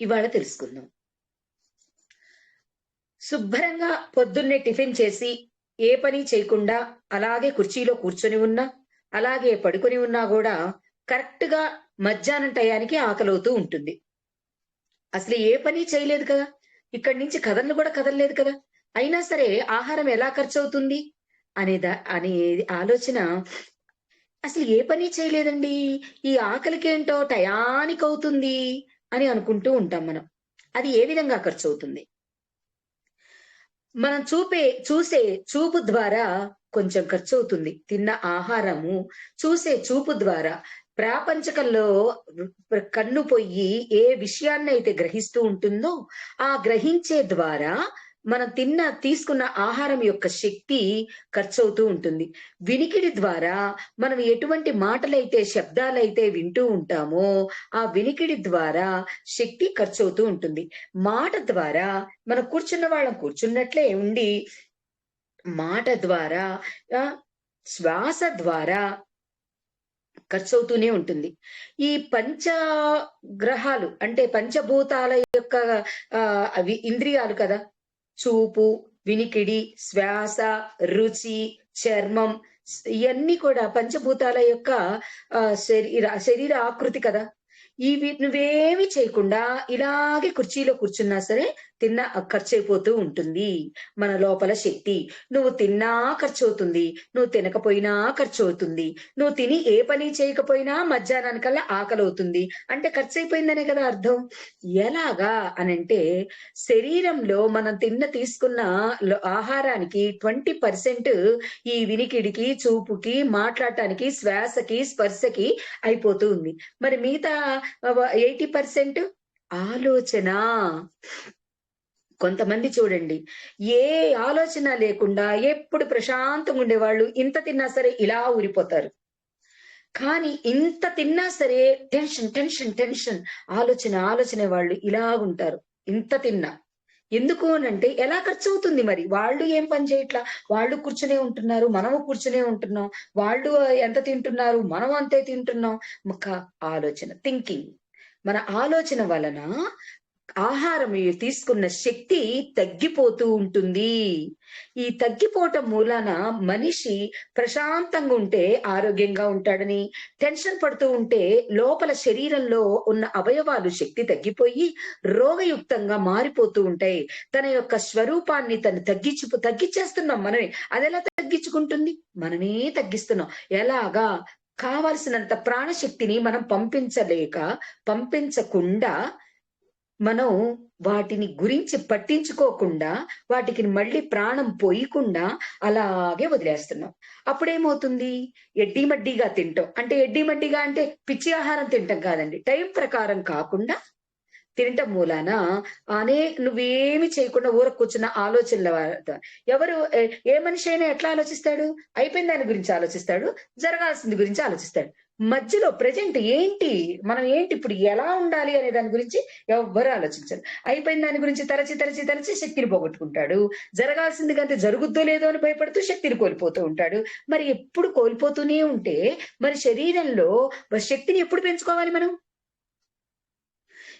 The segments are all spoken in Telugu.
ఇవాళ తెలుసుకుందాం. శుభ్రంగా పొద్దున్నే టిఫిన్ చేసి ఏ పని చేయకుండా అలాగే కుర్చీలో కూర్చొని ఉన్నా అలాగే పడుకొని ఉన్నా కూడా కరెక్ట్గా మధ్యాహ్నం టయానికి ఆకలవుతూ ఉంటుంది. అసలు ఏ పని చేయలేదు కదా? ఇక్కడి నుంచి కథలు కూడా కదలలేదు కదా? అయినా సరే ఆహారం ఎలా ఖర్చు అవుతుంది అనేదా అనే ఆలోచన అసలు ఏ పని చేయలేదండి? ఈ ఆకలికేంటో టయానికి అవుతుంది అని అనుకుంటూ ఉంటాం మనం. అది ఏ విధంగా ఖర్చు అవుతుంది మనం చూపే చూసే చూపు ద్వారా కొంచెం ఖర్చు అవుతుంది తిన్న ఆహారము చూసే చూపు ద్వారా. ప్రాపంచకంలో కన్ను పొయ్యి ఏ విషయాన్ని అయితే గ్రహిస్తూ ఉంటుందో ఆ గ్రహించే ద్వారా మనం తిన్న తీసుకున్న ఆహారం యొక్క శక్తి ఖర్చు అవుతూ ఉంటుంది. వినికిడి ద్వారా మనం ఎటువంటి మాటలైతే శబ్దాలైతే వింటూ ఉంటామో ఆ వినికిడి ద్వారా శక్తి ఖర్చు అవుతూ ఉంటుంది. మాట ద్వారా మనం కూర్చున్న వాళ్ళం కూర్చున్నట్లే ఉండి మాట ద్వారా శ్వాస ద్వారా ఖర్చు అవుతూనే ఉంటుంది. ఈ పంచ గ్రహాలు అంటే పంచభూతాల యొక్క అవి ఇంద్రియాలు కదా చూపు వినికిడి శ్వాస రుచి చర్మం ఇవన్నీ కూడా పంచభూతాల యొక్క శరీర శరీర ఆకృతి కదా. ఈ నువ్వేమి చేయకుండా ఇలాగే కుర్చీలో కూర్చున్నా సరే తిన్న ఖర్చయిపోతూ ఉంటుంది. మన లోపల శక్తి. నువ్వు తిన్నా ఖర్చు అవుతుంది నువ్వు తినకపోయినా ఖర్చు అవుతుంది నువ్వు తిని ఏ పని చేయకపోయినా మధ్యాహ్నానికల్లా ఆకలి అవుతుంది అంటే ఖర్చు అయిపోయిందనే కదా అర్థం? ఎలాగా అనంటే శరీరంలో మనం తిన్న తీసుకున్న ఆహారానికి ట్వంటీ పర్సెంట్ ఈ వినికిడికి చూపుకి మాట్లాడటానికి శ్వాసకి స్పర్శకి అయిపోతూ ఉంది. మరి మిగతా ఎయిటీ పర్సెంట్? ఆలోచన. కొంతమంది చూడండి ఏ ఆలోచన లేకుండా ఎప్పుడు ప్రశాంతంగా ఉండేవాళ్ళు. ఇంత తిన్నా సరే ఇలా ఊరిపోతారు. కానీ ఇంత తిన్నా సరే టెన్షన్ టెన్షన్ టెన్షన్ ఆలోచన ఆలోచన వాళ్ళు ఇలా ఉంటారు. ఇంత తిన్నా. ఎందుకు అనంటే ఎలా ఖర్చు అవుతుంది మరి? వాళ్ళు ఏం పని చేయట్లా? వాళ్ళు కూర్చునే ఉంటున్నారు మనము కూర్చునే ఉంటున్నాం. వాళ్ళు ఎంత తింటున్నారు? మనం అంతే తింటున్నాం. ఒక ఆలోచన థింకింగ్ మన ఆలోచన వలన ఆహారం తీసుకున్న శక్తి తగ్గిపోతూ ఉంటుంది. ఈ తగ్గిపోవటం మూలాన మనిషి ప్రశాంతంగా ఉంటే ఆరోగ్యంగా ఉంటాడని టెన్షన్ పడుతూ ఉంటే లోపల శరీరంలో ఉన్న అవయవాలు శక్తి తగ్గిపోయి రోగయుక్తంగా మారిపోతూ ఉంటాయి. తన యొక్క స్వరూపాన్ని తను తగ్గించు తగ్గించేస్తున్నాం మనమే. అది ఎలా తగ్గించుకుంటుంది? మనమే తగ్గిస్తున్నాం. ఎలాగా? కావలసినంత ప్రాణశక్తిని మనం పంపించలేక పంపించకుండా మనం వాటిని గురించి పట్టించుకోకుండా వాటికి మళ్ళీ ప్రాణం పోయకుండా అలాగే వదిలేస్తున్నాం. అప్పుడేమవుతుంది? ఎడ్డీ మడ్డీగా తింటాం. అంటే ఎడ్డీ మడ్డీగా అంటే పిచ్చి ఆహారం తింటాం కాదండి. టైం ప్రకారం కాకుండా తినటం మూలాన అనే నువ్వేమి చేయకుండా ఊర కూర్చున్న ఆలోచనల ఎవరు ఏ మనిషి అయినా ఎట్లా ఆలోచిస్తాడు? అయిపోయిన దాని గురించి ఆలోచిస్తాడు. జరగాల్సింది గురించి ఆలోచిస్తాడు. మధ్యలో ప్రజెంట్ ఏంటి? మనం ఏంటి ఇప్పుడు ఎలా ఉండాలి అనే దాని గురించి ఎవ్వరు ఆలోచించరు. అయిపోయిన దాని గురించి తరచి తరచి తరచి శక్తిని పోగొట్టుకుంటాడు. జరగాల్సింది కంటే జరుగుద్దో లేదో అని భయపడుతూ శక్తిని కోల్పోతూ ఉంటాడు. మరి ఎప్పుడు కోల్పోతూనే ఉంటే మరి శరీరంలో శక్తిని ఎప్పుడు పెంచుకోవాలి మనం?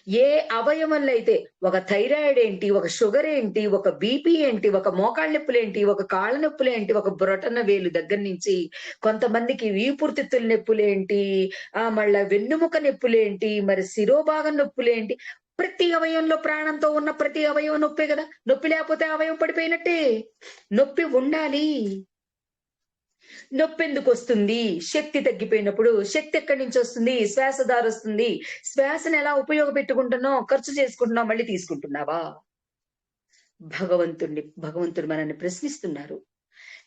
ఏ అవయవంలో అయితే ఒక థైరాయిడ్ ఏంటి ఒక షుగర్ ఏంటి ఒక బీపీ ఏంటి ఒక మోకాళ్ళ నొప్పులు ఏంటి ఒక కాళ్ళ నొప్పులు ఏంటి ఒక బ్రొటన వేలు దగ్గర నుంచి కొంతమందికి వీపుర్తిత్తుల నొప్పులేంటి ఆ మళ్ళా వెన్నుముక నొప్పులేంటి మరి శిరోభాగం నొప్పులేంటి ప్రతి అవయవంలో ప్రాణంతో ఉన్న ప్రతి అవయవం నొప్పే కదా. నొప్పి లేకపోతే అవయవం పడిపోయినట్టే. నొప్పి ఉండాలి. నొప్పి ఎందుకు వస్తుంది శక్తి తగ్గిపోయినప్పుడు శక్తి ఎక్కడి నుంచి వస్తుంది? శ్వాస దారొస్తుంది శ్వాసను ఎలా ఉపయోగపెట్టుకుంటున్నావు? ఖర్చు చేసుకుంటున్నావు? మళ్ళీ తీసుకుంటున్నావా? భగవంతుణ్ణి భగవంతుడు మనల్ని ప్రశ్నిస్తున్నారు.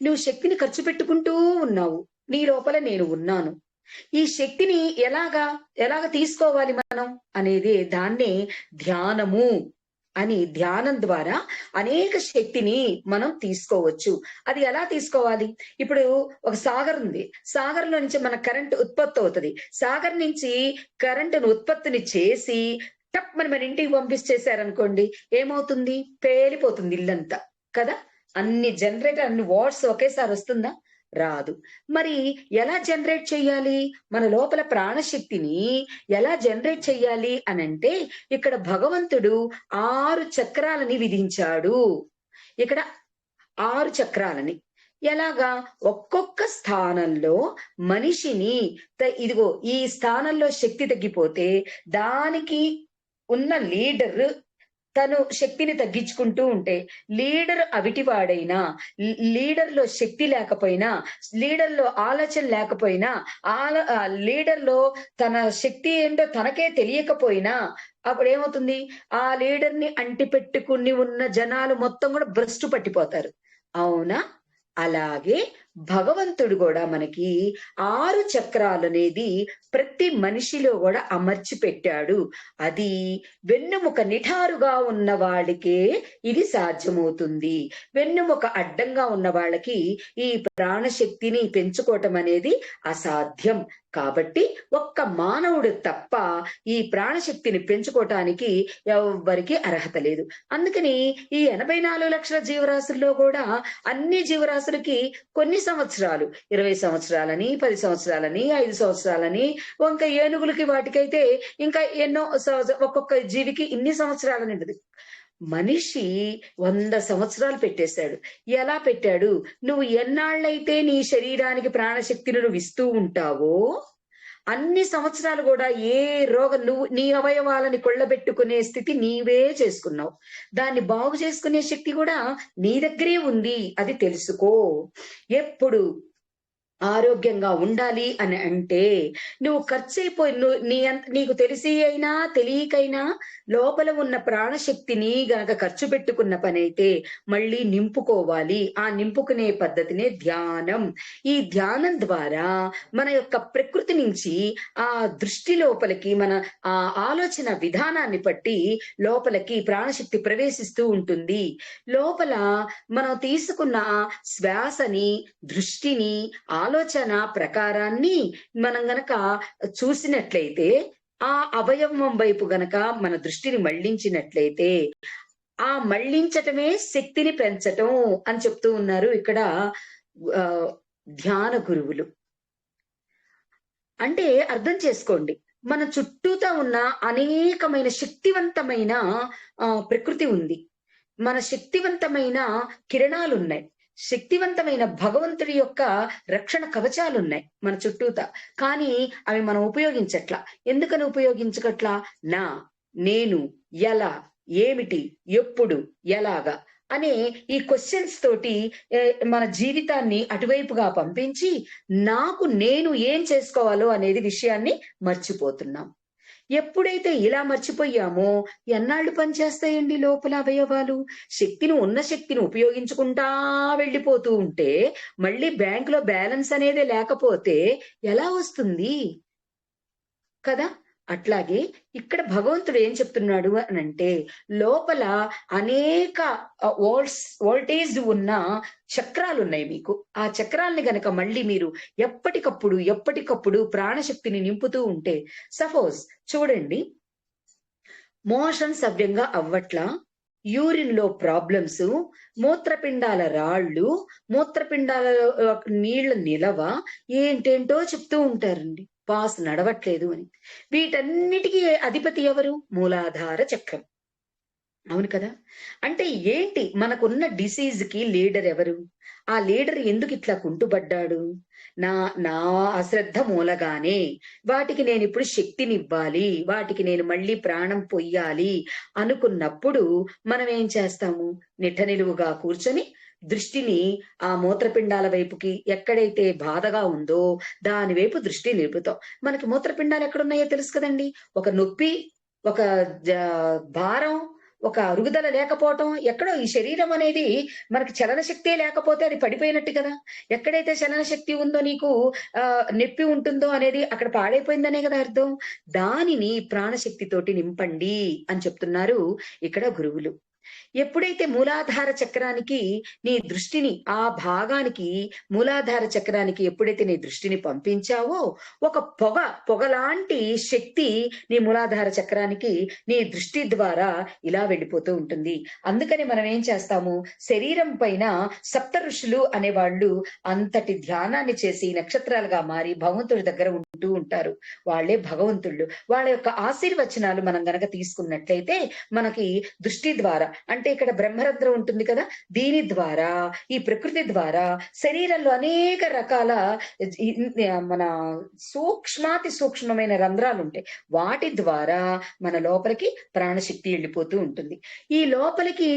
నువ్వు శక్తిని ఖర్చు పెట్టుకుంటూ ఉన్నావు. నీ లోపల నేను ఉన్నాను. ఈ శక్తిని ఎలాగా ఎలాగ తీసుకోవాలి మనం? అనేది దాన్నే ధ్యానము. అని ధ్యానం ద్వారా అనేక శక్తిని మనం తీసుకోవచ్చు. అది ఎలా తీసుకోవాలి? ఇప్పుడు ఒక సాగర్ ఉంది. సాగర్లో నుంచి మన కరెంట్ ఉత్పత్తి అవుతుంది. సాగర్ నుంచి కరెంటును ఉత్పత్తిని చేసి టప్ మన మన ఇంటికి పంపించేశారనుకోండి ఏమవుతుంది? పేలిపోతుంది ఇల్లంతా. కదా? అన్ని జనరేటర్ అన్ని వాట్స్ ఒకేసారి వస్తుందా? రాదు. మరి ఎలా జనరేట్ చేయాలి మన లోపల ప్రాణశక్తిని ఎలా జనరేట్ చెయ్యాలి అనంటే ఇక్కడ భగవంతుడు ఆరు చక్రాలని విధించాడు. ఇక్కడ ఆరు చక్రాలని. ఎలాగా? ఒక్కొక్క స్థానంలో మనిషిని ఇదిగో ఈ స్థానంలో శక్తి తగ్గిపోతే దానికి ఉన్న లీడర్ తను శక్తిని తగ్గించుకుంటూ ఉంటే లీడర్ అవిటివాడైనా లీ- శక్తి లేకపోయినా లీడర్లో ఆలోచన లేకపోయినా ఆల ఆ తన శక్తి ఏంటో తనకే తెలియకపోయినా అప్పుడు ఏమవుతుంది ఆ లీడర్ని అంటిపెట్టుకుని ఉన్న జనాలు మొత్తం కూడా భ్రష్టు పట్టిపోతారు. అవునా? అలాగే భగవంతుడు కూడా మనకి ఆరు చక్రాలు అనేది ప్రతి మనిషిలో కూడా అమర్చి పెట్టాడు అది వెన్నుముక నిఠారుగా ఉన్న వాళ్ళకే ఇది సాధ్యమవుతుంది. వెన్నుముక అడ్డంగా ఉన్న వాళ్ళకి ఈ ప్రాణశక్తిని పెంచుకోవటం అనేది అసాధ్యం. కాబట్టి ఒక్క మానవుడు తప్ప ఈ ప్రాణశక్తిని పెంచుకోవటానికి ఎవ్వరికి అర్హత లేదు. అందుకని ఈ ఎనభై నాలుగు లక్షల జీవరాశుల్లో కూడా అన్ని జీవరాశులకి కొన్ని సంవత్సరాలు ఇరవై సంవత్సరాలని పది సంవత్సరాలని ఐదు సంవత్సరాలని ఇంకా ఏనుగులకి వాటికైతే ఇంకా ఎన్నో ఒక్కొక్క జీవికి ఇన్ని సంవత్సరాలని ఉంటుంది మనిషి వంద సంవత్సరాలు పెట్టేశాడు. ఎలా పెట్టాడు? నువ్వు ఎన్నాళ్ళైతే నీ శరీరానికి ప్రాణశక్తిని నువ్వు ఇస్తూ ఉంటావో అన్ని సంవత్సరాలు కూడా ఏ రోగం నువ్వు నీ అవయవాలని కొళ్ళబెట్టుకునే స్థితి నీవే చేసుకున్నావు. దాన్ని బాగు చేసుకునే శక్తి కూడా నీ దగ్గరే ఉంది అది తెలుసుకో. ఎప్పుడు ఆరోగ్యంగా ఉండాలి అని అంటే నువ్వు ఖర్చు అయిపోయి నువ్వు నీ నీకు తెలిసి అయినా తెలియకైనా లోపల ఉన్న ప్రాణశక్తిని గనక ఖర్చు పెట్టుకున్న పని అయితే మళ్ళీ నింపుకోవాలి. ఆ నింపుకునే పద్ధతినే ధ్యానం. ఈ ధ్యానం ద్వారా మన యొక్క ప్రకృతి నుంచి ఆ దృష్టి లోపలికి మన ఆ ఆలోచన విధానాన్ని బట్టి లోపలికి ప్రాణశక్తి ప్రవేశిస్తూ ఉంటుంది. లోపల మనం తీసుకున్న శ్వాసని దృష్టిని ఆలోచన ఆలోచన ప్రకారాన్ని మనం గనక చూసినట్లయితే ఆ అవయవం వైపు గనక మన దృష్టిని మళ్ళించినట్లయితే ఆ మళ్ళించటమే శక్తిని పెంచటం అని చెప్తూ ఉన్నారు ఇక్కడ ఆ, ధ్యాన గురువులు. అంటే అర్థం చేసుకోండి మన చుట్టూతా ఉన్న అనేకమైన శక్తివంతమైన ఆ, ప్రకృతి ఉంది. మన శక్తివంతమైన కిరణాలు ఉన్నాయి శక్తివంతమైన భగవంతుడి యొక్క రక్షణ కవచాలు ఉన్నాయి మన చుట్టూతా. కానీ అవి మనం ఉపయోగించట్లా. ఎందుకని ఉపయోగించకట్లా? నా నేను ఎలా ఏమిటి ఎప్పుడు ఎలాగా అనే ఈ క్వశ్చన్స్ తోటి మన జీవితాన్ని అటువైపుగా పంపించి నాకు నేను ఏం చేసుకోవాలో అనేది విషయాన్ని మర్చిపోతున్నాం. ఎప్పుడైతే ఇలా మర్చిపోయామో ఎన్నాళ్ళు పనిచేస్తాయండి లోపల అవయవాలు? శక్తిని ఉన్న శక్తిని ఉపయోగించుకుంటా వెళ్ళిపోతూ ఉంటే మళ్ళీ బ్యాంకులో బ్యాలెన్స్ అనేది లేకపోతే ఎలా వస్తుంది? కదా? అట్లాగే ఇక్కడ భగవంతుడు ఏం చెప్తున్నాడు అని అంటే లోపల అనేక వోల్ట్స్ వోల్టేజ్ ఉన్న చక్రాలు ఉన్నాయి మీకు. ఆ చక్రాల్ని గనక మళ్ళీ మీరు ఎప్పటికప్పుడు ఎప్పటికప్పుడు ప్రాణశక్తిని నింపుతూ ఉంటే సపోజ్ చూడండి మోషన్ సవ్యంగా అవ్వట్లా యూరిన్లో ప్రాబ్లమ్స్ మూత్రపిండాల రాళ్ళు మూత్రపిండాల నీళ్ళ నిలవ ఏంటేంటో చెప్తూ ఉంటారండి. పాస్ నడవట్లేదు అని. వీటన్నిటికీ అధిపతి ఎవరు? మూలాధార చక్రం. అవును కదా? అంటే ఏంటి? మనకున్న డిసీజ్కి లీడర్ ఎవరు? ఆ లీడర్ ఎందుకు ఇట్లా కుంటుపడ్డాడు నా నా అశ్రద్ధ మూలగానే వాటికి నేను ఇప్పుడు శక్తినివ్వాలి వాటికి నేను మళ్ళీ ప్రాణం పొయ్యాలి అనుకున్నప్పుడు మనం ఏం చేస్తాము? నిట్ట నిలువుగా కూర్చొని దృష్టిని ఆ మూత్రపిండాల వైపుకి ఎక్కడైతే బాధగా ఉందో దాని వైపు దృష్టి నిలుపుతాం. మనకి మూత్రపిండాలు ఎక్కడున్నాయో తెలుసు కదండి? ఒక నొప్పి ఒక జ- భారం ఒక అరుగుదల లేకపోవటం ఎక్కడో ఈ శరీరం అనేది మనకి చలన శక్తే లేకపోతే అది పడిపోయినట్టు కదా? ఎక్కడైతే చలన శక్తి ఉందో నీకు ఆ నొప్పి ఉంటుందో అనేది అక్కడ పాడైపోయిందనే కదా అర్థం? దానిని ప్రాణశక్తితోటి నింపండి అని చెప్తున్నారు ఇక్కడ గురువులు. ఎప్పుడైతే మూలాధార చక్రానికి నీ దృష్టిని ఆ భాగానికి మూలాధార చక్రానికి ఎప్పుడైతే నీ దృష్టిని పంపించావో ఒక పొగ పొగలాంటి శక్తి నీ మూలాధార చక్రానికి నీ దృష్టి ద్వారా ఇలా వెళ్ళిపోతూ ఉంటుంది. అందుకని మనం ఏం చేస్తాము? శరీరం పైన సప్త ఋషులు అనేవాళ్ళు అంతటి ధ్యానాన్ని చేసి నక్షత్రాలుగా మారి భగవంతుడి దగ్గర ఉంటూ ఉంటారు. వాళ్ళే భగవంతుళ్ళు. వాళ్ళ యొక్క ఆశీర్వచనాలు మనం గనక తీసుకున్నట్లయితే మనకి దృష్టి ద్వారా అంటే ఇక్కడ బ్రహ్మరంధ్రం ఉంటుంది కదా దీని ద్వారా ఈ ప్రకృతి ద్వారా శరీరంలో అనేక రకాల మన సూక్ష్మాతి సూక్ష్మమైన రంధ్రాలు ఉంటాయి. వాటి ద్వారా మన లోపలికి ప్రాణశక్తి వెళ్ళిపోతూ ఉంటుంది. ఈ లోపలికి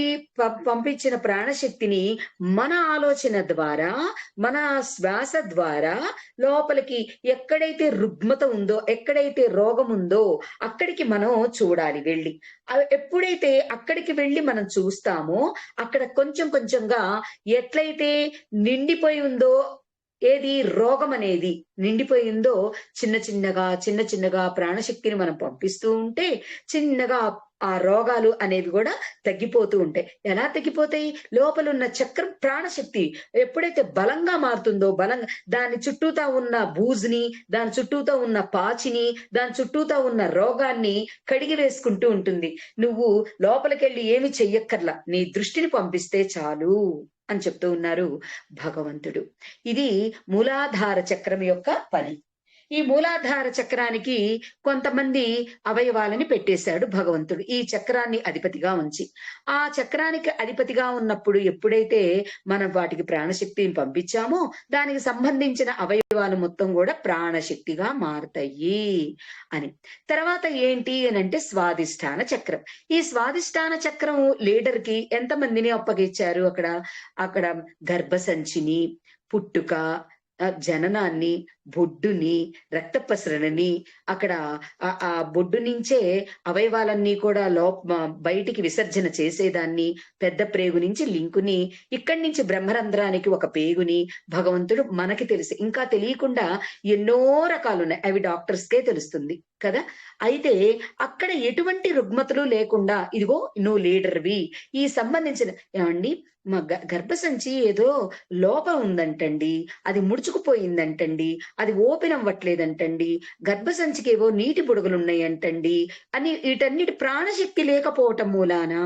పంపించిన ప్రాణశక్తిని మన ఆలోచన ద్వారా మన శ్వాస ద్వారా లోపలికి ఎక్కడైతే రుగ్మత ఉందో ఎక్కడైతే రోగం ఉందో అక్కడికి మనం చూడాలి వెళ్ళి. ఎప్పుడైతే అక్కడికి వెళ్ళి మనం చూస్తామో అక్కడ కొంచెం కొంచెంగా ఎట్లయితే నిండిపోయి ఉందో ఏది రోగం అనేది నిండిపోయిందో చిన్న చిన్నగా చిన్న చిన్నగా ప్రాణశక్తిని మనం పంపిస్తూ ఉంటే చిన్నగా ఆ రోగాలు అనేవి కూడా తగ్గిపోతూ ఉంటాయి. ఎలా తగ్గిపోతాయి? లోపల ఉన్న చక్రం ప్రాణశక్తి ఎప్పుడైతే బలంగా మారుతుందో బలంగా దాని చుట్టూతా ఉన్న బూజుని దాని చుట్టూతా ఉన్న పాచిని దాని చుట్టూతా ఉన్న రోగాన్ని కడిగి వేసుకుంటూ ఉంటుంది. నువ్వు లోపలికెళ్ళి ఏమి చెయ్యక్కర్లా. నీ దృష్టిని పంపిస్తే చాలు అని చెప్తూ ఉన్నారు భగవంతుడు. ఇది మూలాధార చక్రం యొక్క పని. ఈ మూలాధార చక్రానికి కొంతమంది అవయవాలని పెట్టేశాడు భగవంతుడు. ఈ చక్రాన్ని అధిపతిగా ఉంచి ఆ చక్రానికి అధిపతిగా ఉన్నప్పుడు ఎప్పుడైతే మనం వాటికి ప్రాణశక్తిని పంపించామో దానికి సంబంధించిన అవయవాలు మొత్తం కూడా ప్రాణశక్తిగా మారుతాయి అని. తర్వాత ఏంటి అని అంటే స్వాధిష్టాన చక్రం. ఈ స్వాధిష్టాన చక్రం లీడర్కి ఎంతమందిని అప్పగించారు అక్కడ? అక్కడ గర్భసంచిని పుట్టుక జననాన్ని బొడ్డుని రక్త ప్రసరణని అక్కడ ఆ బొడ్డు నుంచే అవయవాలన్నీ కూడా లోప బయటికి విసర్జన చేసేదాన్ని పెద్ద ప్రేగు నుంచి లింకుని ఇక్కడి నుంచి బ్రహ్మరంధ్రానికి ఒక పేగుని భగవంతుడు మనకి తెలుసు. ఇంకా తెలియకుండా ఎన్నో రకాలు ఉన్నాయి అవి డాక్టర్స్ కే తెలుస్తుంది. కదా? అయితే అక్కడ ఎటువంటి రుగ్మతలు లేకుండా ఇదిగో నువ్వు లీడర్వి. ఈ సంబంధించిన ఏమండి? మా గ- గర్భసంచి ఏదో లోపం ఉందంటండి. అది ముడుచుకుపోయిందంటండి. అది ఓపెన్ అవ్వట్లేదంటండి. గర్భసంచికి ఏవో నీటి బుడగలు ఉన్నాయంటండి అని వీటన్నిటి ప్రాణశక్తి లేకపోవటం మూలానా?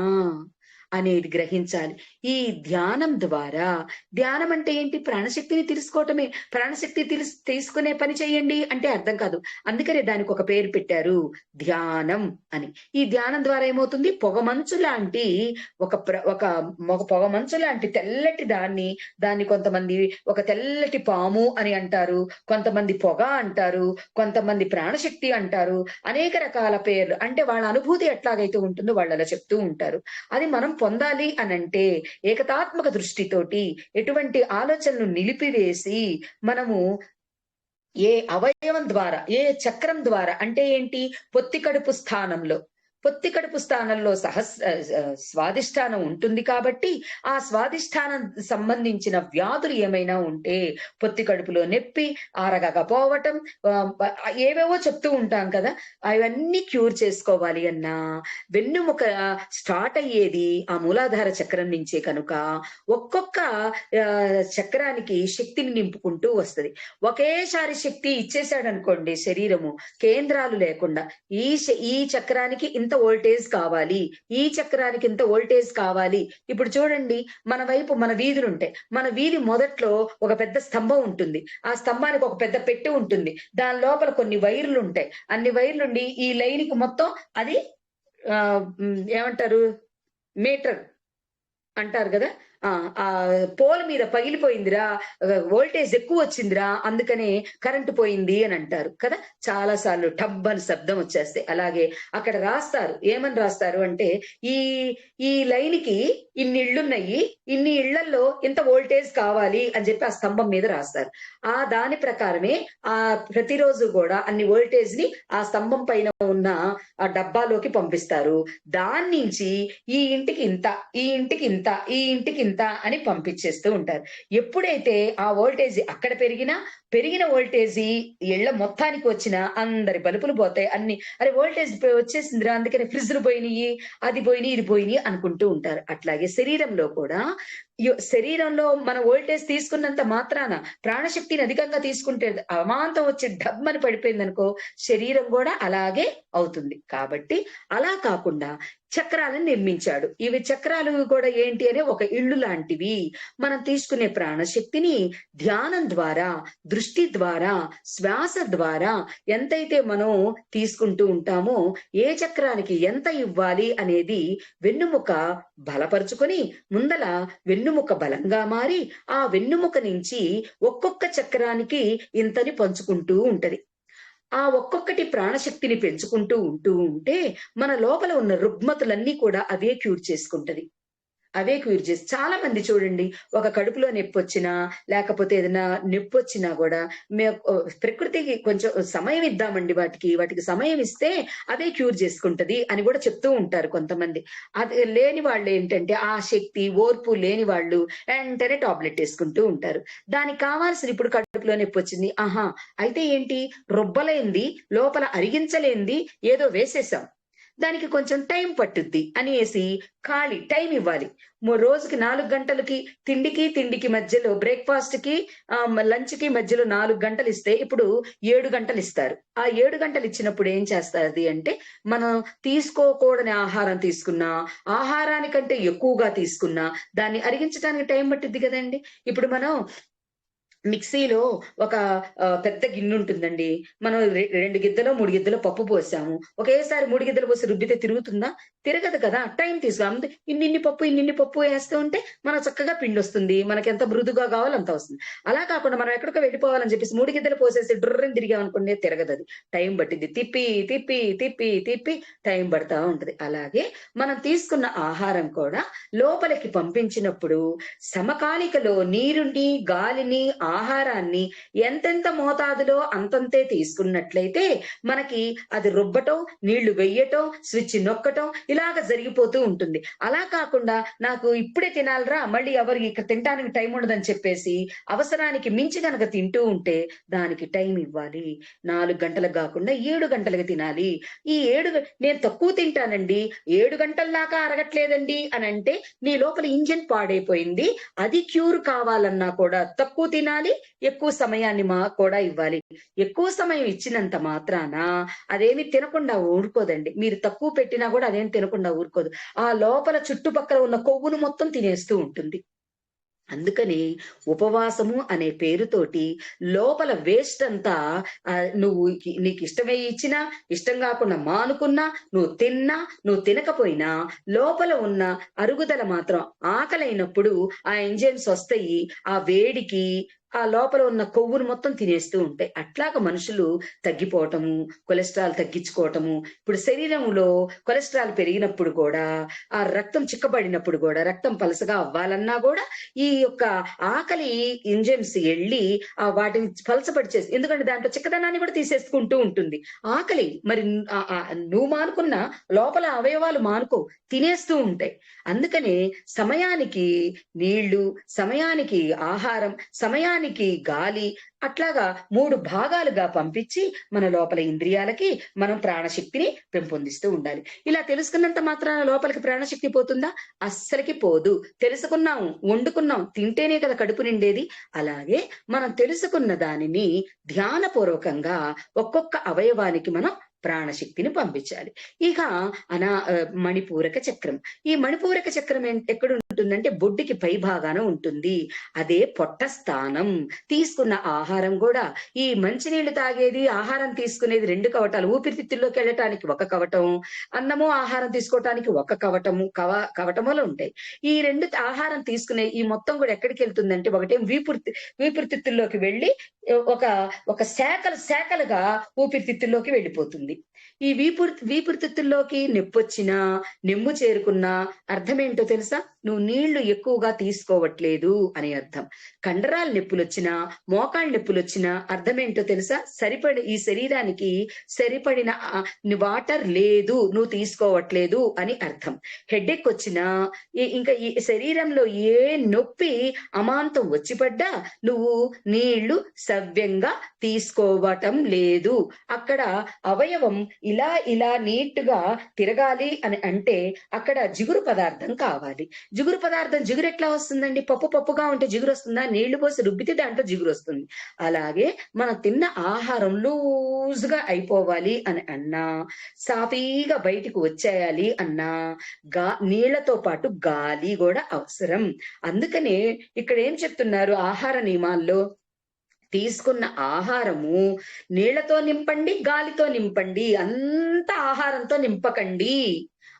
అనేది గ్రహించాలి. ఈ ధ్యానం ద్వారా ధ్యానం అంటే ఏంటి? ప్రాణశక్తిని తెలుసుకోవటమే. ప్రాణశక్తి తెలుసు తీసుకునే పని చేయండి అంటే అర్థం కాదు. అందుకనే దానికి ఒక పేరు పెట్టారు ధ్యానం అని. ఈ ధ్యానం ద్వారా ఏమవుతుంది? పొగమంచు లాంటి ఒక ప్ర- ఒక ఒక పొగమంచు లాంటి తెల్లటి దాన్ని దాన్ని కొంతమంది ఒక తెల్లటి పాము అని అంటారు కొంతమంది పొగ అంటారు కొంతమంది ప్రాణశక్తి అంటారు అనేక రకాల పేర్లు. అంటే వాళ్ళ అనుభూతి ఎట్లాగైతే ఉంటుందో వాళ్ళు అలా చెప్తూ ఉంటారు. అది మనం పొందాలి అనంటే ఏకతాత్మక దృష్టితోటి ఎటువంటి ఆలోచనలు నిలిపివేసి మనము ఏ అవయవం ద్వారా ఏ చక్రం ద్వారా అంటే ఏంటి? పొత్తి కడుపు స్థానంలో. పొత్తి కడుపు స్థానంలో సహస్ర ఆ, స్వాదిష్టానం ఉంటుంది కాబట్టి ఆ స్వాదిష్టానం సంబంధించిన వ్యాధులు ఏమైనా ఉంటే పొత్తి కడుపులో నొప్పి ఆరగకపోవటం ఏవేవో చెప్తూ ఉంటాం కదా అవన్నీ క్యూర్ చేసుకోవాలి అన్నా వెన్నుముక స్టార్ట్ అయ్యేది ఆ మూలాధార చక్రం నుంచే కనుక ఒక్కొక్క చక్రానికి శక్తిని నింపుకుంటూ వస్తది. ఒకేసారి శక్తి ఇచ్చేసాడు అనుకోండి శరీరము కేంద్రాలు లేకుండా ఈ ఈ చక్రానికి ఇంత వోల్టేజ్ కావాలి ఈ చక్రానికి ఇంత వోల్టేజ్ కావాలి. ఇప్పుడు చూడండి మన వైపు మన వీధులు ఉంటాయి. మన వీధి మొదట్లో ఒక పెద్ద స్తంభం ఉంటుంది. ఆ స్తంభానికి ఒక పెద్ద పెట్టి ఉంటుంది. దాని లోపల కొన్ని వైర్లు ఉంటాయి. అన్ని వైర్లు ఉండి ఈ లైన్కి మొత్తం అది ఏమంటారు? మీటర్ అంటారు కదా? ఆ ఆ పోల్ మీద పగిలిపోయిందిరా వోల్టేజ్ ఎక్కువ వచ్చిందిరా అందుకనే కరెంటు పోయింది అని అంటారు కదా. చాలా సార్లు టబ్ అని శబ్దం వచ్చేస్తాయి అలాగే అక్కడ రాస్తారు. ఏమని రాస్తారు అంటే ఈ ఈ లైన్కి ఇన్ని ఇళ్ళున్నాయి ఇన్ని ఇళ్ళలో ఇంత వోల్టేజ్ కావాలి అని చెప్పి ఆ స్తంభం మీద రాస్తారు. ఆ దాని ప్రకారమే ఆ ప్రతిరోజు కూడా అన్ని వోల్టేజ్ని ఆ స్తంభం పైన ఉన్న ఆ డబ్బాలోకి పంపిస్తారు. దాని నుంచి ఈ ఇంటికి ఇంత ఈ ఇంటికి ఇంత ఈ ఇంటికి ఇంత అని పంపించేస్తూ ఉంటారు. ఎప్పుడైతే ఆ వోల్టేజ్ అక్కడ పెరిగినా పెరిగిన వోల్టేజీ ఇళ్ళ మొత్తానికి వచ్చిన అందరి బలుపులు పోతాయి. అన్ని అరే వోల్టేజ్ వచ్చేసిందిరా అందుకని ఫ్రిడ్జ్లు పోయినాయి అది పోయినాయి ఇది పోయినాయి అనుకుంటూ ఉంటారు. అట్లాగే శరీరంలో కూడా శరీరంలో మన వోల్టేజ్ తీసుకున్నంత మాత్రాన ప్రాణశక్తిని అధికంగా తీసుకుంటే అమాంతం వచ్చి డబ్బని పడిపోయింది అనుకో శరీరం కూడా అలాగే అవుతుంది. కాబట్టి అలా కాకుండా చక్రాలను నిర్మించాడు. ఇవి చక్రాలు కూడా ఏంటి అనే ఒక ఇళ్ళు లాంటివి. మనం తీసుకునే ప్రాణశక్తిని ధ్యానం ద్వారా దృష్టి ద్వారా శ్వాస ద్వారా ఎంతైతే మనం తీసుకుంటూ ఉంటామో ఏ చక్రానికి ఎంత ఇవ్వాలి అనేది వెన్నుముక బలపరుచుకొని ముందల వెన్ను వెన్నుముక బలంగా మారి ఆ వెన్నుముక నుంచి ఒక్కొక్క చక్రానికి ఇంతని పంచుకుంటూ ఉంటది. ఆ ఒక్కొక్కటి ప్రాణశక్తిని పెంచుకుంటూ ఉంటూ ఉంటే మన లోపల ఉన్న రుగ్మతులన్నీ కూడా అవే క్యూర్ చేసుకుంటది. అవే క్యూర్ చేసి చాలా మంది చూడండి ఒక కడుపులో నొప్పి వచ్చినా లేకపోతే ఏదైనా నొప్పి వచ్చినా కూడా మే ప్రకృతికి కొంచెం సమయం ఇద్దామండి వాటికి వాటికి సమయం ఇస్తే అవే క్యూర్ చేసుకుంటది అని కూడా చెప్తూ ఉంటారు కొంతమంది. అది లేని వాళ్ళు ఏంటంటే ఆ శక్తి ఓర్పు లేని వాళ్ళు వెంటనే టాబ్లెట్ వేసుకుంటూ ఉంటారు. దానికి కావాల్సిన ఇప్పుడు కడుపులో నొప్పి వచ్చింది ఆహా అయితే ఏంటి? రొబ్బలైంది లోపల అరిగించలేంది ఏదో వేసేసాం. దానికి కొంచెం టైం పట్టుద్ది అనేసి ఖాళీ టైం ఇవ్వాలి. రోజుకి నాలుగు గంటలకి తిండికి తిండికి మధ్యలో బ్రేక్ఫాస్ట్కి లంచ్కి మధ్యలో నాలుగు గంటలు ఇస్తే ఇప్పుడు ఏడు గంటలు ఇస్తారు ఆ ఏడు గంటలు ఇచ్చినప్పుడు ఏం చేస్తుంది అంటే మనం తీసుకోకూడని ఆహారం తీసుకున్నా ఆహారానికంటే ఎక్కువగా తీసుకున్నా దాన్ని అరిగించడానికి టైం పట్టుద్ది కదండి. ఇప్పుడు మనం మిక్సీలో ఒక పెద్ద గిన్నె ఉంటుందండి. మనం రెండు గిద్దలో మూడు గిద్దలో పప్పు పోసాము. ఒకేసారి మూడు గిద్దలు పోసి రుబ్బితే తిరుగుతుందా? తిరగదు కదా. టైం తీసుకు. ఇన్ని ఇన్ని పప్పు ఇన్ని పప్పు వేస్తూ ఉంటే మనం చక్కగా పిండి వస్తుంది. మనకి ఎంత మృదుగా కావాలో అంత వస్తుంది. అలా కాకుండా మనం ఎక్కడికో వెళ్ళిపోవాలని చెప్పేసి మూడు గిద్దలు పోసేసి డ్రర్రని తిరిగామనుకునే తిరగదు అది. టైం పట్టింది. తిప్పి తిప్పి తిప్పి తిప్పి టైం పడతా ఉంటది. అలాగే మనం తీసుకున్న ఆహారం కూడా లోపలికి పంపించినప్పుడు సమకాలికలో నీరుని గాలిని ఆహారాన్ని ఎంతెంత మోతాదులో అంతంతే తీసుకున్నట్లయితే మనకి అది రుబ్బటం నీళ్ళు వెయ్యటం స్విచ్ నొక్కటం ఇలాగ జరిగిపోతూ ఉంటుంది. అలా కాకుండా నాకు ఇప్పుడే తినాలరా మళ్ళీ ఎవరికి ఇక తినడానికి టైం ఉండదని చెప్పేసి అవసరానికి మించి కనుక తింటూ ఉంటే దానికి టైం ఇవ్వాలి. నాలుగు గంటలకు కాకుండా ఏడు గంటలకు తినాలి. ఈ ఏడు నేను తక్కువ తింటానండి ఏడు గంటల దాకా అరగట్లేదండి అని అంటే నీ లోపల ఇంజిన్ పాడైపోయింది అది క్యూర్ కావాలన్నా కూడా తక్కువ తినాలి. ఎక్కువ సమయాన్ని మా కూడా ఇవ్వాలి. ఎక్కువ సమయం ఇచ్చినంత మాత్రాన అదేమి తినకుండా ఊరుకోదండి. మీరు తక్కువ పెట్టినా కూడా అదేం తినకుండా ఊరుకోదు. ఆ లోపల చుట్టుపక్కల ఉన్న కొవ్వును మొత్తం తినేస్తూ ఉంటుంది. అందుకని ఉపవాసము అనే పేరుతోటి లోపల వేస్ట్ అంతా నువ్వు నీకు ఇష్టమే ఇచ్చినా ఇష్టం కాకుండా మానుకున్నా నువ్వు తిన్నా నువ్వు తినకపోయినా లోపల ఉన్న అరుగుదల మాత్రం ఆకలైనప్పుడు ఆ ఎంజైమ్స్ వస్తాయి. ఆ వేడికి ఆ లోపల ఉన్న కొవ్వును మొత్తం తినేస్తూ ఉంటాయి అట్లాగ మనుషులు తగ్గిపోవటము కొలెస్ట్రాల్ తగ్గించుకోవటము ఇప్పుడు శరీరంలో కొలెస్ట్రాల్ పెరిగినప్పుడు కూడా ఆ రక్తం చిక్కబడినప్పుడు కూడా రక్తం పలసగా అవ్వాలన్నా కూడా ఈ యొక్క ఆకలి ఇంజన్స్ వెళ్ళి ఆ వాటిని పలసపడి చేసి ఎందుకంటే దాంట్లో చిక్కదనాన్ని కూడా తీసేసుకుంటూ ఉంటుంది. ఆకలి మరి నువ్వు మానుకున్న లోపల అవయవాలు మానుకో తినేస్తూ ఉంటాయి. అందుకనే సమయానికి నీళ్ళు సమయానికి ఆహారం సమయానికి గాలి అట్లాగా మూడు భాగాలుగా పంపించి మన లోపల ఇంద్రియాలకి మనం ప్రాణశక్తిని పెంపొందిస్తూ ఉండాలి. ఇలా తెలుసుకున్నంత మాత్రాన లోపలికి ప్రాణశక్తి పోతుందా? అస్సలకి పోదు. తెలుసుకున్నాం వండుకున్నాం తింటేనే కదా కడుపు నిండేది. అలాగే మనం తెలుసుకున్న దానిని ధ్యానపూర్వకంగా ఒక్కొక్క అవయవానికి మనం ప్రాణశక్తిని పంపించాలి ఇక అనా మణిపూరక చక్రం ఈ మణిపూరక చక్రం ఎక్కడ ఉంటుందంటే బొడ్డుకి పై భాగాన ఉంటుంది అదే పొట్ట స్థానం తీసుకున్న ఆహారం కూడా ఈ మంచినీళ్ళు తాగేది ఆహారం తీసుకునేది రెండు కవటాలు ఊపిరితిత్తుల్లోకి వెళ్ళటానికి ఒక కవటం అన్నము ఆహారం తీసుకోవటానికి ఒక కవటము కవ కవటములు ఉంటాయి ఈ రెండు ఆహారం తీసుకునే ఈ మొత్తం కూడా ఎక్కడికి వెళ్తుందంటే ఒకటేం వీపుర్తి వీపురితిత్తుల్లోకి వెళ్ళి ఒక ఒక శాఖలు శాఖలుగా ఊపిరితిత్తుల్లోకి వెళ్ళిపోతుంది ఈ వీపు వీపురుతిత్తుల్లోకి నొప్పొచ్చినా నెమ్ము చేరుకున్నా అర్థమేంటో తెలుసా? నువ్వు నీళ్ళు ఎక్కువగా తీసుకోవట్లేదు అని అర్థం. కండరాల నొప్పులు వచ్చినా మోకాళ్ళ నొప్పులు వచ్చినా అర్థం ఏంటో తెలుసా? సరిపడి ఈ శరీరానికి సరిపడిన వాటర్ లేదు నువ్వు తీసుకోవట్లేదు అని అర్థం. హెడ్ఎక్ వచ్చినా ఇంకా ఈ శరీరంలో ఏ నొప్పి అమాంతం వచ్చి పడ్డా నువ్వు నీళ్ళు సవ్యంగా తీసుకోవటం లేదు. అక్కడ అవయవం ఇలా ఇలా నీట్గా తిరగాలి అని అంటే అక్కడ జిగురు పదార్థం కావాలి. జిగురు పదార్థం జిగురు ఎట్లా వస్తుందండి? పప్పు పప్పుగా ఉంటే జిగురు వస్తుందా? నీళ్ళు పోసి రుబ్బితే దాంట్లో జిగురు వస్తుంది. అలాగే మనం తిన్న ఆహారం లూజ్గా అయిపోవాలి అని అన్నా సాఫీగా బయటికి వచ్చేయాలి అన్నా గా నీళ్ళతో పాటు గాలి కూడా అవసరం. అందుకనే ఇక్కడ ఏం చెప్తున్నారు ఆహార నియమాల్లో? తీసుకున్న ఆహారము నీళ్ళతో నింపండి గాలితో నింపండి అంత ఆహారంతో నింపకండి.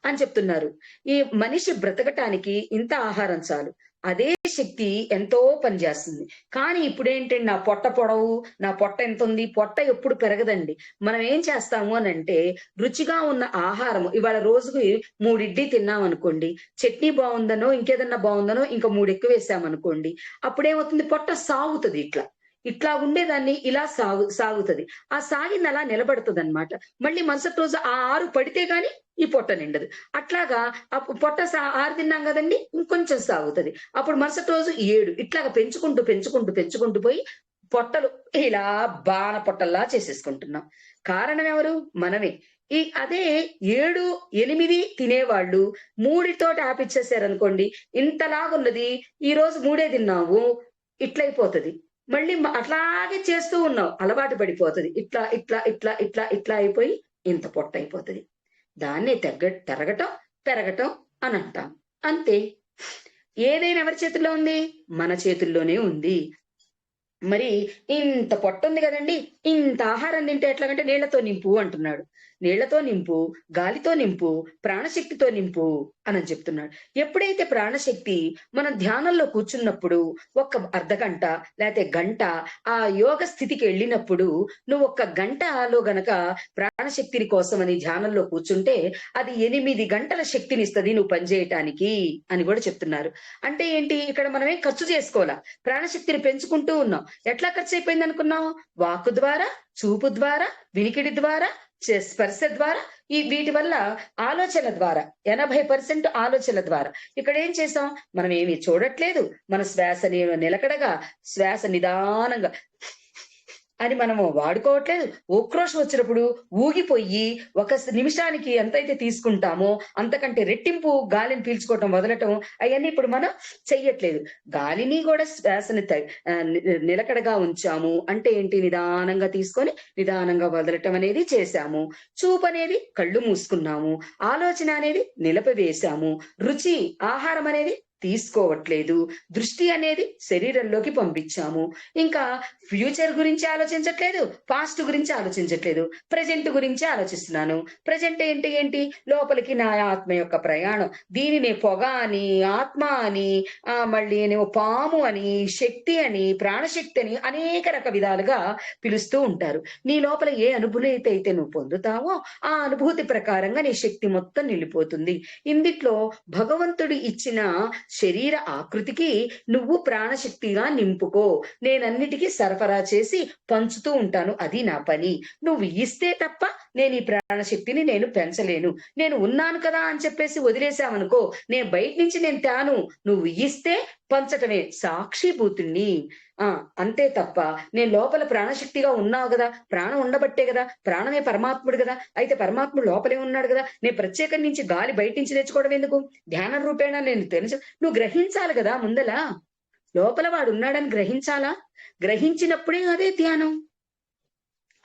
అని చెప్తున్నారు. ఈ మనిషి బ్రతకటానికి ఇంత ఆహారం చాలు. అదే శక్తి ఎంతో పనిచేస్తుంది. కానీ ఇప్పుడేంటండి? నా పొట్ట పొడవు నా పొట్ట ఎంత ఉంది పొట్ట ఎప్పుడు పెరగదండి. మనం ఏం చేస్తాము అని అంటే రుచిగా ఉన్న ఆహారం ఇవాళ రోజుకి మూడు ఇడ్లీ తిన్నాం అనుకోండి చట్నీ బాగుందనో ఇంకేదన్నా బాగుందనో ఇంకా మూడు ఎక్కువ వేసామనుకోండి అప్పుడేమవుతుంది? పొట్ట సాగుతుంది ఇట్లా. ఇట్లా ఉండేదాన్ని ఇలా సాగు సాగుతుంది. ఆ సాగింది అలా నిలబడుతుంది అనమాట మళ్ళీ మరుసటి రోజు ఆ ఆరు పడితే గాని ఈ పొట్ట నిండదు. అట్లాగా పొట్ట ఆరు తిన్నాం కదండి? ఇంకొంచెం సాగుతుంది. అప్పుడు మరుసటి రోజు ఏడు ఇట్లాగా పెంచుకుంటూ పెంచుకుంటూ పెంచుకుంటూ పోయి పొట్టలు ఇలా బాణ పొట్టల్లా చేసేసుకుంటున్నాం. కారణం ఎవరు? మనమే. ఈ అదే ఏడు ఎనిమిది తినేవాళ్ళు మూడితోటి ఆపిచ్చేసారనుకోండి ఇంతలాగున్నది ఈ రోజు మూడే తిన్నావు ఇట్లయిపోతుంది. మళ్ళీ అట్లాగే చేస్తూ ఉన్నావు అలవాటు పడిపోతుంది. ఇట్లా ఇట్లా ఇట్లా ఇట్లా ఇట్లా అయిపోయి ఇంత పొట్ట అయిపోతుంది దాన్ని తెగ తెరగటం పెరగటం అని అంటాం. అంతే. ఏదైనా ఎవరి చేతుల్లో ఉంది? మన చేతుల్లోనే ఉంది. మరి ఇంత పొట్ట ఉంది కదండి. ఇంత ఆహారం తింటే ఎట్లాగంటే నీళ్ళతో నింపు అంటున్నాడు. నీళ్ళతో నింపు గాలితో నింపు ప్రాణశక్తితో నింపు అని చెప్తున్నాడు. ఎప్పుడైతే ప్రాణశక్తి మనం ధ్యానంలో కూర్చున్నప్పుడు ఒక్క అర్ధ గంట లేకపోతే గంట ఆ యోగ స్థితికి వెళ్ళినప్పుడు నువ్వు ఒక్క గంటలో గనక ప్రాణశక్తిని కోసమని ధ్యానంలో కూర్చుంటే అది ఎనిమిది గంటల శక్తిని ఇస్తుంది నువ్వు పనిచేయటానికి అని కూడా చెప్తున్నారు. అంటే ఏంటి? ఇక్కడ మనమే ఖర్చు చేసుకోవాలా? ప్రాణశక్తిని పెంచుకుంటూ ఉన్నాం. ఎట్లా ఖర్చు అయిపోయింది అనుకున్నావు? వాక్కు ద్వారా చూపు ద్వారా వినికిడి ద్వారా స్పర్శ ద్వారా ఈ వీటి వల్ల ఆలోచన ద్వారా ఎనభై పర్సెంట్ ఆలోచన ద్వారా. ఇక్కడ ఏం చేసాం? మనం ఏమీ చూడట్లేదు. మన శ్వాస నిలకడగా శ్వాస నిదానంగా అని మనము వాడుకోవట్లేదు. ఉక్రోషం వచ్చినప్పుడు ఊగిపోయి ఒక నిమిషానికి ఎంతైతే తీసుకుంటామో అంతకంటే రెట్టింపు గాలిని పీల్చుకోవటం వదలటం అవన్నీ ఇప్పుడు మనం చెయ్యట్లేదు. గాలిని కూడా శ్వాసని నిలకడగా ఉంచాము అంటే ఏంటి? నిదానంగా తీసుకొని నిదానంగా వదలటం అనేది చేశాము. చూపు అనేది కళ్ళు మూసుకున్నాము. ఆలోచన అనేది నిలపవేశాము రుచి ఆహారం అనేది తీసుకోవట్లేదు. దృష్టి అనేది శరీరంలోకి పంపించాము. ఇంకా ఫ్యూచర్ గురించి ఆలోచించట్లేదు పాస్ట్ గురించి ఆలోచించట్లేదు ప్రజెంట్ గురించి ఆలోచిస్తున్నాను. ప్రజెంట్ ఏంటి ఏంటి? లోపలికి నా ఆత్మ యొక్క ప్రయాణం. దీనిని పొగ అని ఆత్మ అని ఆ మళ్ళీ ఏమో పాము అని శక్తి అని ప్రాణశక్తి అని అనేక రక విధాలుగా పిలుస్తూ ఉంటారు. నీ లోపల ఏ అనుభూతి అయితే నువ్వు పొందుతావో ఆ అనుభూతి ప్రకారంగా నీ శక్తి మొత్తం నిలిపోతుంది ఇందిట్లో భగవంతుడు ఇచ్చిన శరీర ఆకృతికి నువ్వు ప్రాణశక్తిగా నింపుకో. నేనన్నిటికీ సరఫరా చేసి పంచుతూ ఉంటాను. అది నా పని. నువ్వు ఇస్తే తప్ప నేను ఈ ప్రాణశక్తిని నేను పెంచలేను. నేను ఉన్నాను కదా అని చెప్పేసి వదిలేసావనుకో నేను బయట నుంచి నేను తాను. నువ్వు ఇస్తే పంచటమే సాక్షిభూతుణ్ణి. ఆ అంతే తప్ప నేను లోపల ప్రాణశక్తిగా ఉన్నావు కదా ప్రాణం ఉండబట్టే కదా ప్రాణమే పరమాత్ముడు కదా. అయితే పరమాత్ముడు లోపలే ఉన్నాడు కదా. నేను ప్రత్యేకం నుంచి గాలి బయట నుంచి తెచ్చుకోవడం ఎందుకు? ధ్యాన రూపేణా నేను తెలుసు. నువ్వు గ్రహించాలి కదా ముందల. లోపల వాడు ఉన్నాడని గ్రహించాలా? గ్రహించినప్పుడే అదే ధ్యానం.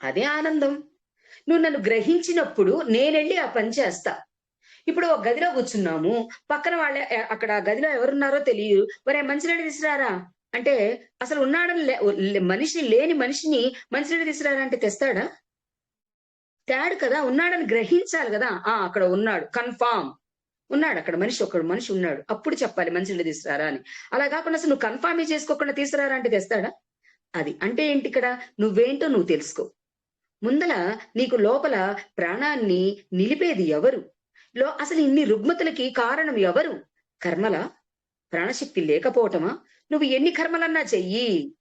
అదే ఆనందం. నువ్వు నన్ను గ్రహించినప్పుడు నేనెళ్ళి ఆ పని చేస్తా. ఇప్పుడు ఒక గదిలో కూర్చున్నాము. పక్కన వాళ్ళ అక్కడ గదిలో ఎవరున్నారో తెలియదు. మరి మంచినీళ్ళు తీసుకురారా? అంటే అసలు ఉన్నాడని లే- మనిషి లేని మనిషిని మంచినీళ్ళు తీసుకురారా అంటే తెస్తాడా? తేడు కదా ఉన్నాడని గ్రహించాలి కదా. ఆ అక్కడ ఉన్నాడు. కన్ఫామ్. ఉన్నాడు అక్కడ మనిషి ఒకడు మనిషి ఉన్నాడు. అప్పుడు చెప్పాలి మంచినీళ్ళు తీసుకురారా అని. అలా కాకుండా అసలు నువ్వు కన్ఫామ్ చేసుకోకుండా తీసుకురారా అంటే తెస్తాడా? అది. అంటే ఏంటి ఇక్కడ? నువ్వేంటో నువ్వు తెలుసుకో. ముందల నీకు లోపల ప్రాణాన్ని నిలిపేది ఎవరు? లో అసలు ఇన్ని రుగ్మతులకి కారణం ఎవరు? కర్మల? ప్రాణశక్తి లేకపోవటమా? నువ్వు ఎన్ని కర్మలన్నా చెయ్యి.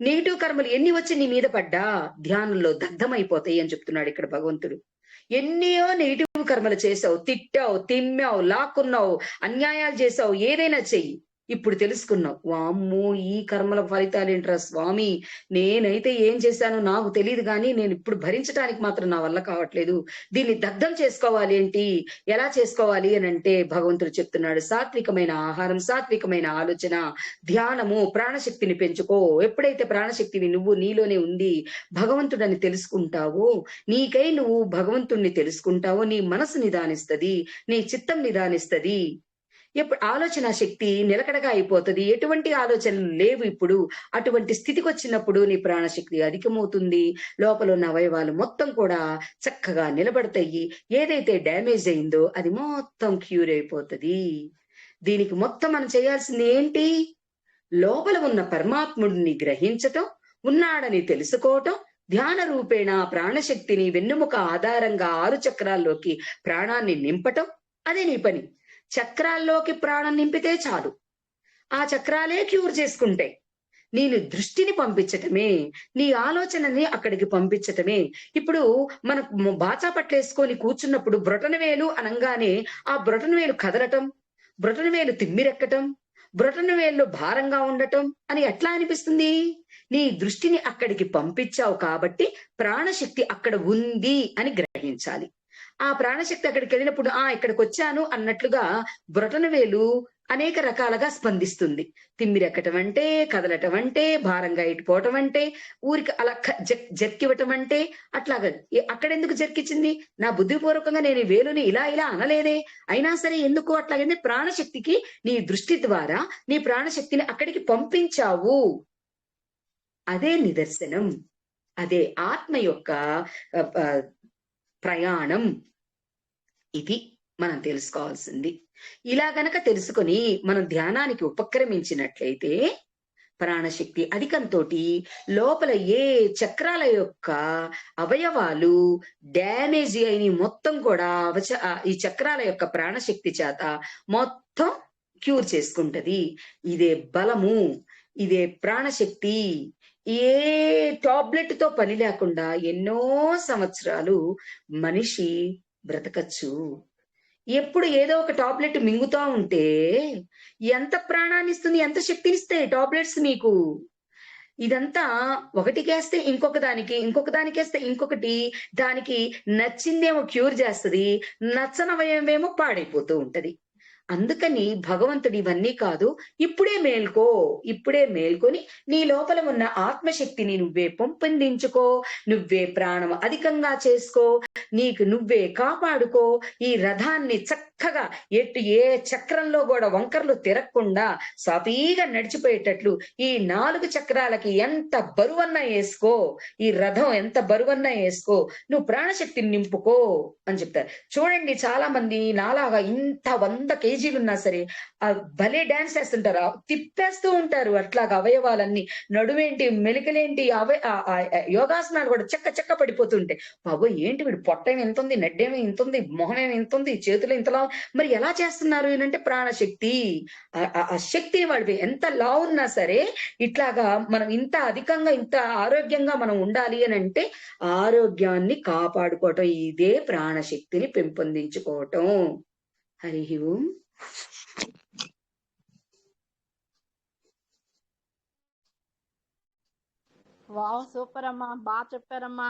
నెగిటివ్ కర్మలు ఎన్ని వచ్చి నీ మీద పడ్డా? ధ్యానంలో దగ్ధమైపోతాయి అని చెప్తున్నాడు ఇక్కడ భగవంతుడు. ఎన్నో నెగిటివ్ కర్మలు చేసావు తిట్టావు తిమ్మావు లాక్కున్నావు అన్యాయాలు చేసావు ఏదైనా చెయ్యి. ఇప్పుడు తెలుసుకున్నావు. వామ్ము ఈ కర్మల ఫలితాలు ఏంట్రా స్వామి? నేనైతే ఏం చేశానో నాకు తెలియదు కానీ నేను ఇప్పుడు భరించడానికి మాత్రం నా వల్ల కావట్లేదు. దీన్ని దగ్ధం చేసుకోవాలి ఏంటి? ఎలా చేసుకోవాలి అని అంటే భగవంతుడు చెప్తున్నాడు సాత్వికమైన ఆహారం సాత్వికమైన ఆలోచన ధ్యానము ప్రాణశక్తిని పెంచుకో. ఎప్పుడైతే ప్రాణశక్తిని నువ్వు నీలోనే ఉంది భగవంతుడని తెలుసుకుంటావో నీకై నువ్వు భగవంతుణ్ణి తెలుసుకుంటావో నీ మనసు నిదానిస్తది నీ చిత్తం నిదానిస్తది. ఎప్పుడు ఆలోచన శక్తి నిలకడగా అయిపోతుంది. ఎటువంటి ఆలోచనలు లేవు ఇప్పుడు. అటువంటి స్థితికి వచ్చినప్పుడు నీ ప్రాణశక్తి అధికమవుతుంది. లోపల ఉన్న అవయవాలు మొత్తం కూడా చక్కగా నిలబడతాయి. ఏదైతే డ్యామేజ్ అయిందో అది మొత్తం క్యూర్ అయిపోతుంది. దీనికి మొత్తం మనం చేయాల్సింది ఏంటి? లోపల ఉన్న పరమాత్ముడిని గ్రహించటం ఉన్నాడని తెలుసుకోవటం ధ్యాన రూపేణ ప్రాణశక్తిని వెన్నుముక ఆధారంగా ఆరు చక్రాల్లోకి ప్రాణాన్ని నింపటం అదే నీ పని. చక్రాల్లోకి ప్రాణం నింపితే చాలు. ఆ చక్రాలే క్యూర్ చేసుకుంటాయి. నేను దృష్టిని పంపించటమే నీ ఆలోచనని అక్కడికి పంపించటమే. ఇప్పుడు మన బాచా పట్లేసుకొని కూర్చున్నప్పుడు బ్రొటన వేలు ఆ బ్రొటనవేలు కదలటం బ్రొటన వేలు తిమ్మిరెక్కటం బ్రొటనవేలు భారంగా ఉండటం అని ఎట్లా అనిపిస్తుంది? నీ దృష్టిని అక్కడికి పంపించావు కాబట్టి ప్రాణశక్తి అక్కడ ఉంది అని గ్రహించాలి. ఆ ప్రాణశక్తి అక్కడికి వెళ్ళినప్పుడు ఆ ఇక్కడికి వచ్చాను అన్నట్లుగా బ్రొటన వేలు అనేక రకాలుగా స్పందిస్తుంది. తిమ్మిరెక్కటం అంటే కదలటం అంటే భారంగా ఇటుపోవటం అంటే ఊరికి అలా జర్కివ్వటం అంటే అట్లాగా అక్కడెందుకు జర్కిచ్చింది? నా బుద్ధిపూర్వకంగా నేను వేలుని ఇలా ఇలా అనలేదే. అయినా సరే ఎందుకు అట్లాగంటే ప్రాణశక్తికి నీ దృష్టి ద్వారా నీ ప్రాణశక్తిని అక్కడికి పంపించావు. అదే నిదర్శనం. అదే ఆత్మ యొక్క ప్రయాణం ఇది మనం తెలుసుకోవాల్సింది. ఇలా గనక తెలుసుకొని మనం ధ్యానానికి ఉపక్రమించినట్లయితే ప్రాణశక్తి అధికంతో లోపల ఏ చక్రాల యొక్క అవయవాలు డ్యామేజ్ అయిన మొత్తం కూడా అవచ ఈ చక్రాల యొక్క ప్రాణశక్తి చేత మొత్తం క్యూర్ చేసుకుంటది. ఇదే బలము ఇదే ప్రాణశక్తి. ఏ టాబ్లెట్తో పని లేకుండా ఎన్నో సంవత్సరాలు మనిషి బ్రతకచ్చు. ఎప్పుడు ఏదో ఒక టాబ్లెట్ మింగుతా ఉంటే ఎంత ప్రాణాన్ని ఇస్తుంది ఎంత శక్తినిస్తాయి టాబ్లెట్స్ మీకు ఇదంతా ఒకటికేస్తే ఇంకొక దానికి ఇంకొక దానికేస్తే ఇంకొకటి దానికి నచ్చిందేమో క్యూర్ చేస్తుంది నచ్చనవయమేమో పాడైపోతూ ఉంటది. అందుకని భగవంతుడు ఇవన్నీ కాదు ఇప్పుడే మేల్కో ఇప్పుడే మేల్కొని నీ లోపల ఉన్న ఆత్మశక్తిని నువ్వే పెంపొందించుకో నువ్వే ప్రాణం అధికంగా చేసుకో నీకు నువ్వే కాపాడుకో ఈ రథాన్ని చక్కగా ఎట్టు ఏ చక్రంలో కూడా వంకర్లు తిరగకుండా సాఫీగా నడిచిపోయేటట్లు ఈ నాలుగు చక్రాలకి ఎంత బరువన్నా వేసుకో ఈ రథం ఎంత బరువన్నా వేసుకో నువ్వు ప్రాణశక్తిని నింపుకో అని చెప్తారు. చూడండి చాలా మంది నాలాగా ఇంత వంద ఏజీలు ఉన్నా సరే ఆ భలే డాన్స్ వేస్తుంటారు తిప్పేస్తూ ఉంటారు అట్లాగా అవయవాలన్నీ. నడువేంటి మెలికలేంటి అవయ యోగాసనాలు కూడా చెక్క చెక్క పడిపోతుంటాయి బాబు ఏంటి వీడు పొట్టేమి ఎంత ఉంది నడ్డేమి ఇంత ఉంది మొహమేమి ఇంత ఉంది చేతులు ఇంతలా మరి ఎలా చేస్తున్నారు ఏంటంటే ప్రాణశక్తి. ఆ శక్తిని వాడి ఎంత లా ఉన్నా సరే ఇట్లాగా మనం ఇంత అధికంగా ఇంత ఆరోగ్యంగా మనం ఉండాలి అని అంటే ఆరోగ్యాన్ని కాపాడుకోవటం. ఇదే ప్రాణశక్తిని పెంపొందించుకోవటం. హరి ఓం. వావ్ సూపర్ అమ్మా బాగా చెప్పారమ్మా.